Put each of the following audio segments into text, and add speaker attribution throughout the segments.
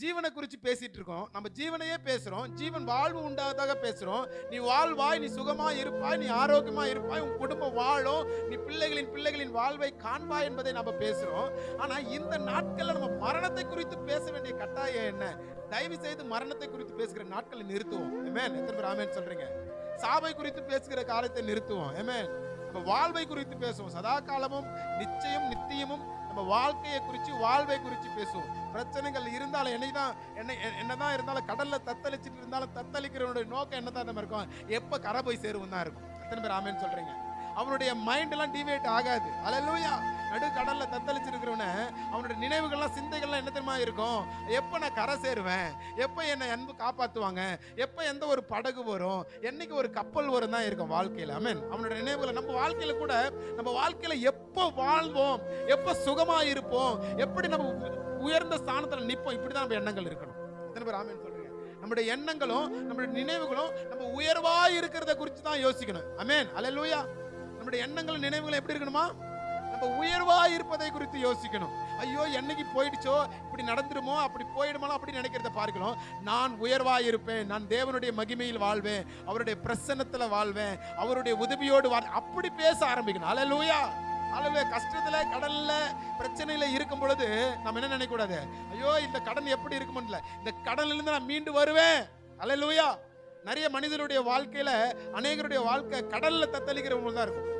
Speaker 1: ஜீவனை குறித்து பேசிட்டு இருக்கோம். நம்ம ஜீவனையே பேசுகிறோம் ஜீவன் வாழ்வு உண்டாதாக பேசுகிறோம் நீ வாழ்வாய் நீ சுகமாக இருப்பாய் நீ ஆரோக்கியமாக இருப்பாய் உன் குடும்பம் வாழும் நீ பிள்ளைகளின் பிள்ளைகளின் வாழ்வை காண்பாய் என்பதை நம்ம பேசுகிறோம் ஆனால் இந்த நாட்களில் நம்ம மரணத்தை குறித்து பேச வேண்டிய கட்டாயம் என்ன? தயவு செய்து மரணத்தை குறித்து பேசுகிற நாட்களை நிறுத்துவோம். ஏமேன் எத்தனை பேர் ஆமேன் சொல்கிறீங்க சாவை குறித்து பேசுகிற காலத்தை நிறுத்துவோம். ஏமேன் நம்ம வாழ்வை குறித்து பேசுவோம். சதா காலமும் நிச்சயம் நித்தியமும் நம்ம வாழ்க்கையை குறித்து வாழ்வை குறித்து பேசுவோம். பிரச்சனைகள் இருந்தாலும் என்னை தான் என்ன என்னதான் இருந்தாலும் கடலில் தத்தளிச்சிட்டு இருந்தாலும் தத்தளிக்கிறவனுடைய நோக்கம் என்னதான் தான் இருக்கும். எப்போ கரை போய் சேருவோம் தான் இருக்கும். எத்தனை பேர் ஆமேன்னு சொல்றீங்க? அவனுடைய மைண்டெல்லாம் டிவேட் ஆகாது. அலலூயா நடு கடலில் தத்தளி நினைவுகள்லாம் சிந்தைகள்லாம் என்ன தெரியுமா இருக்கும்? எப்போ நான் கரை சேருவேன்? எப்போ என்னை அன்பு காப்பாற்றுவாங்க எப்போ எந்த ஒரு படகு வரும்? என்னைக்கு ஒரு கப்பல் வரும் தான் இருக்கும் வாழ்க்கையில். அமீன் அவனோட நினைவுகளை நம்ம வாழ்க்கையில் கூட நம்ம வாழ்க்கையில் எப்போ வாழ்வோம்? எப்போ சுகமாக இருப்போம்? எப்படி நம்ம உ- உயர்ந்த ஸ்தானத்தில் நிற்போம் இப்படி தான் நம்ம எண்ணங்கள் இருக்கணும். எத்தனை பேர் ஆமீன் சொல்கிறீங்க நம்மளுடைய எண்ணங்களும் நம்மளுடைய நினைவுகளும் நம்ம உயர்வாக இருக்கிறத குறித்து தான் யோசிக்கணும். அமேன் அல்லேலூயா நம்மளுடைய எண்ணங்களும் நினைவுகளும் எப்படி இருக்கணுமா? நம்ம உயர்வாக இருப்பதை குறித்து யோசிக்கணும். ஐயோ என்னைக்கு போயிடுச்சோ? இப்படி நடந்துருமோ? அப்படி போயிடுமோ அப்படி நினைக்கிறத பார்க்கணும். நான் உயர்வாக இருப்பேன் நான் தேவனுடைய மகிமையில் வாழ்வேன். அவருடைய பிரசன்னத்தில் வாழ்வேன். அவருடைய உதவியோடு வாழ் அப்படி பேச ஆரம்பிக்கணும். அல்லேலூயா அல்ல கஷ்டத்தில் கடலில் பிரச்சனையில் இருக்கும் பொழுது நம்ம என்ன நினைக்கக்கூடாது? ஐயோ இந்த கடன் எப்படி இருக்குமோல இந்த கடன்ல இருந்து நான் மீண்டு வருவேன். அல்லேலூயா நிறைய மனிதனுடைய வாழ்க்கையில் அநேகருடைய வாழ்க்கை கடலில் தத்தளிக்கிறவங்க தான் இருக்கும்.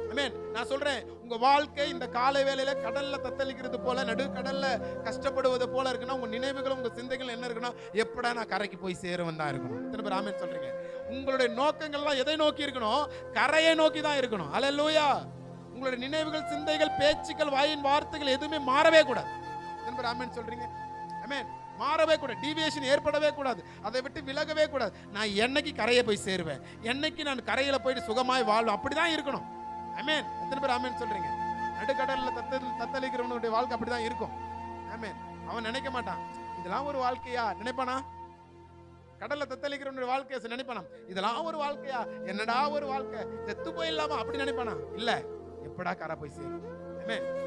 Speaker 1: நான் சொல்றேன் உங்க வாழ்க்கை இந்த காலை வேலையில கடல்ல தத்தளிக்கிறது போல நடுக்கடல்ல கஷ்டப்படுவது போல இருக்குன்னா உங்க நினைவுகளும் உங்க சிந்தைகள் என்ன இருக்கணும் எப்படா நான் கரைக்கு போய் சேருவன் தான் இருக்கணும். திரும்ப பேர் ஆமென் சொல்றீங்க? உங்களுடைய நோக்கங்கள்லாம் எதை நோக்கி இருக்கணும்? கரையை நோக்கி தான் இருக்கணும். அல்லேலூயா உங்களுடைய நினைவுகள் சிந்தைகள் பேச்சுக்கள் வாயின் வார்த்தைகள் எதுவுமே மாறவே கூடாது. திரும்ப பேர் ஆமென் சொல்றீங்க? ஆமென் மாறவே கூடாது. டீவியேஷன் ஏற்படவே கூடாது. அதை விட்டு விலகவே கூடாது. நான் என்னைக்கு கரையை போய் சேருவேன்? என்னைக்கு நான் கரையில் போயிட்டு சுகமாய் வாழ்வேன்? அப்படிதான் இருக்கணும். அமேன் எத்தனை பேர் அமேன் சொல்றீங்க? நடுக்கடலில் தத்தல் தத்தளிக்கிறவனுடைய வாழ்க்கை அப்படிதான் இருக்கும். ஆமென் அவன் நினைக்க மாட்டான். இதெல்லாம் ஒரு வாழ்க்கையா? நினைப்பானா? கடல்ல தத்தளிக்கிறவனுடைய வாழ்க்கையை நினைப்பானா? இதெல்லாம் ஒரு வாழ்க்கையா? என்னடா ஒரு வாழ்க்கை? செத்து போயிடலாமா? அப்படி நினைப்பானா? இல்ல. எப்படா கரை போய் சேரும்? ஆமென்